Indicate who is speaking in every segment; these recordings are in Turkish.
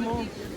Speaker 1: come on.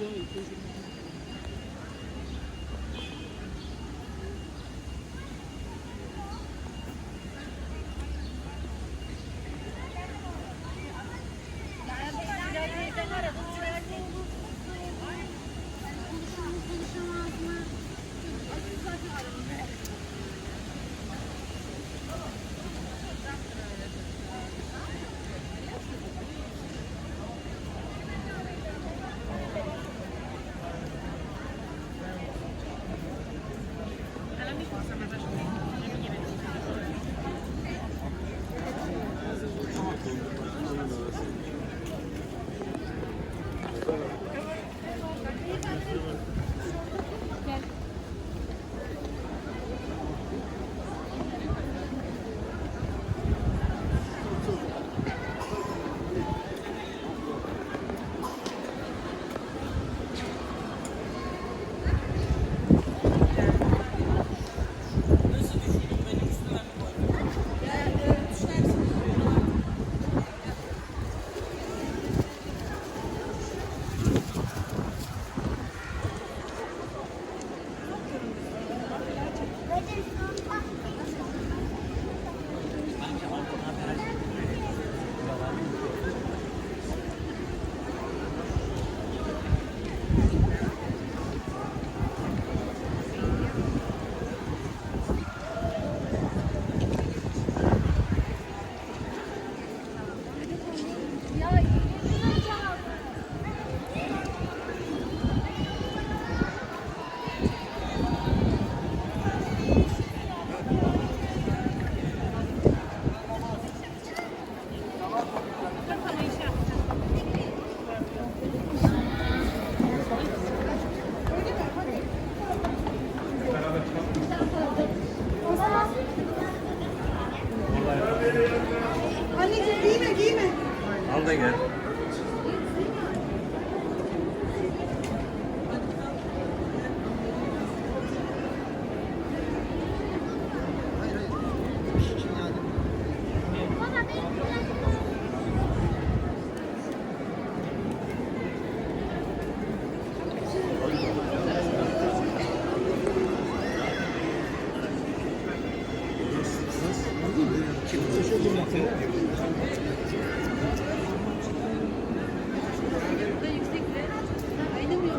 Speaker 2: 经理咨询。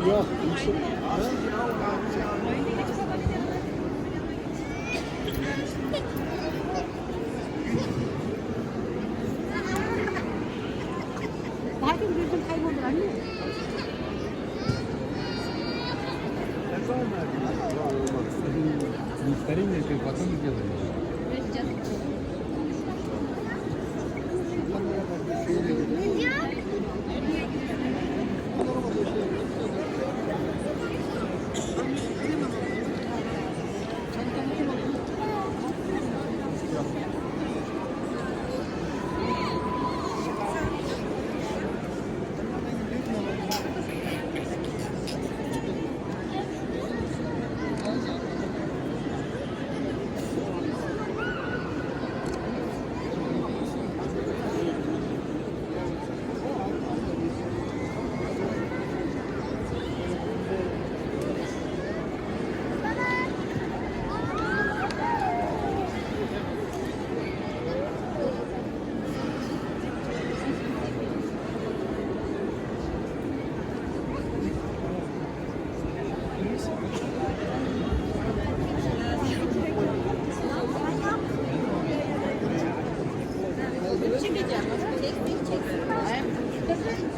Speaker 3: Yok. yüksek.
Speaker 4: Zaten gözüm kayboldu anne.
Speaker 3: Göstereyim de bir bakın videoları.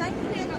Speaker 1: Thank you,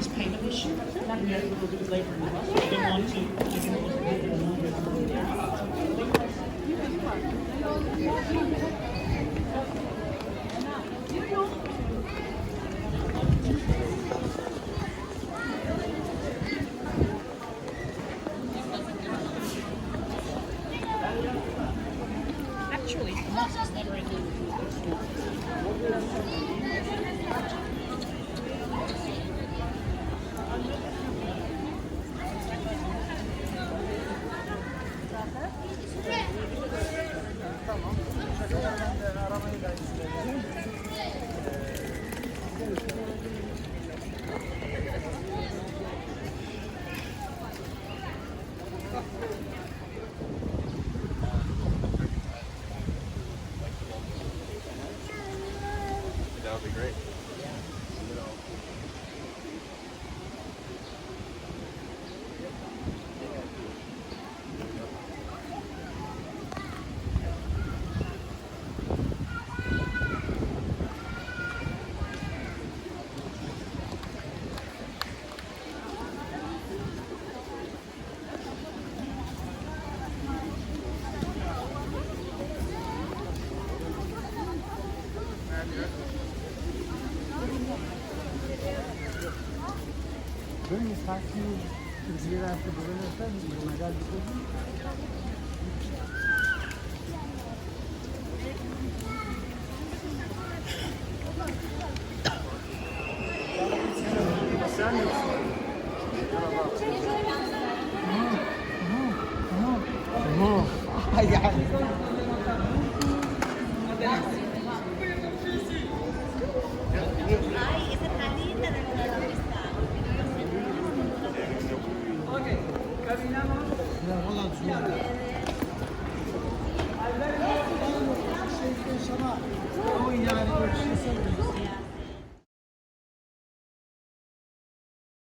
Speaker 1: this payment issue. That we had a little bit of labor in the bus. Want to. Actually, the is never.
Speaker 5: İnfatti considerate fai, magari così. Sana